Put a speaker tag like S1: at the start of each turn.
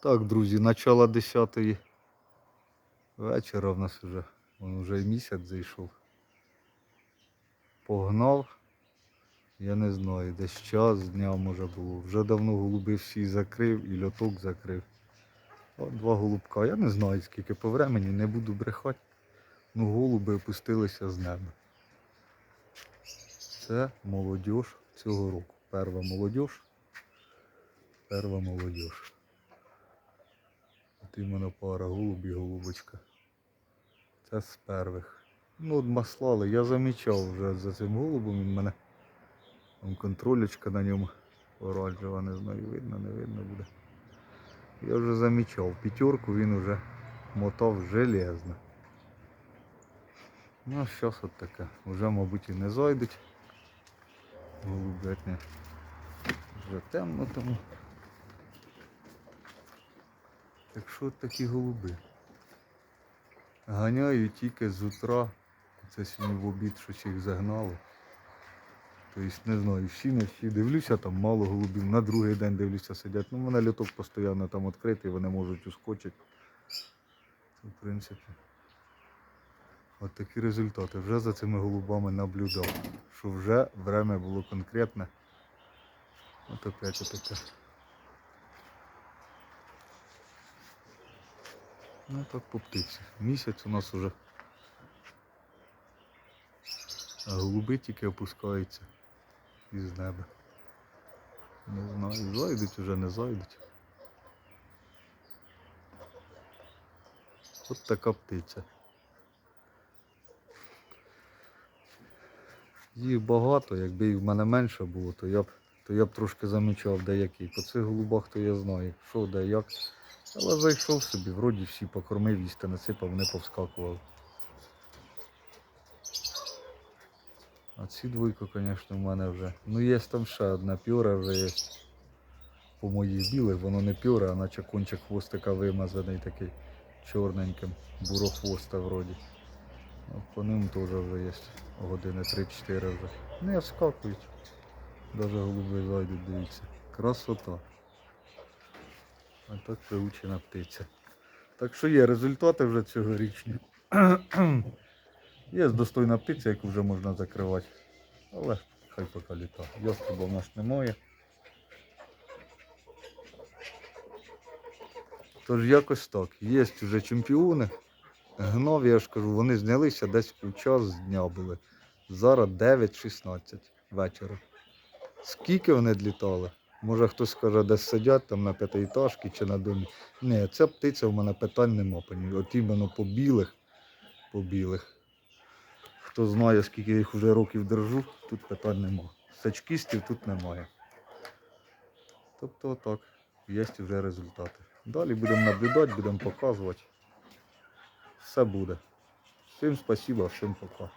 S1: Так, друзі, начало 10 вечора в нас вже, вон вже і місяць зайшов. Погнав. Я не знаю, десь час дня може було. Вже давно голуби всі закрив і льоток закрив. Два голубка. Я не знаю скільки по времені, не буду брехати. Ну голуби опустилися з неба. Це молодіж цього року. Перва молодіж. Перва молодіж. От іменно пара голуб і голубочка. Це з первих. Ну, от маслали. Я замічав вже за цим голубом. Він мене там контролечка на ньому оранжева, не знаю, видно, не видно буде. Я вже замічав. П'ятерку він вже мотав железно. Ну, зараз от таке. Вже, мабуть, і не зайдуть. Голубятня. Вже темно тому. Так що такі голуби. Ганяю тільки з утра. Це сьогодні в обід щось їх загнали. Тобто не знаю, всі не всі. Дивлюся, там мало голубів. На другий день дивлюся, сидять. Ну, в мене літок постійно там відкритий, вони можуть ускочити. Це, в принципі. От такі результати. Вже за цими голубами наблюдав. Що вже время було конкретне. От опять отаке. Ну так по птиці. Місяць у нас уже. Голуби тільки опускаються із неба. Не знаю, зайдуть уже, не зайдуть. От така птиця. Їх багато, якби їх в мене менше було, то я б, то я б трошки замічав деякий. По цих голубах то я знаю, що де як. Але зайшов собі, вроді всі покормив, їсти насипав, не повскакував. А ці двойка, звісно, в мене вже. Ну є там ще одна пюра вже є. По моїх білих, воно не пюра, а наче кончик хвостика вимазаний такий чорненьким, бурохвоста вроді. Ну, по ним теж вже є. Години 3-4 вже. Не вскакують. Навіть голуби зайдуть, дивіться. Красота. А так приучена птиця. Так що є результати вже цьогорічні. Є достойна птиця, яку вже можна закривати. Але хай поки літа. Яструба в нас немає. Тож якось так. Є вже чемпіони. Гнов, я ж кажу, вони знялися десь у час дня були. Зараз 9.16 вечора. Скільки вони літали? Може хтось скаже, десь сидять там на п'ятиэтажці чи на домі. Ні, ця птиця в мене питань нема. От іменно по білих, по білих. Хто знає, скільки я їх вже років держу, тут питань нема. Сачкістів тут немає. Тобто отак, є вже результати. Далі будемо наблюдати, будемо показувати. Все буде. Всім спасибо, всім пока.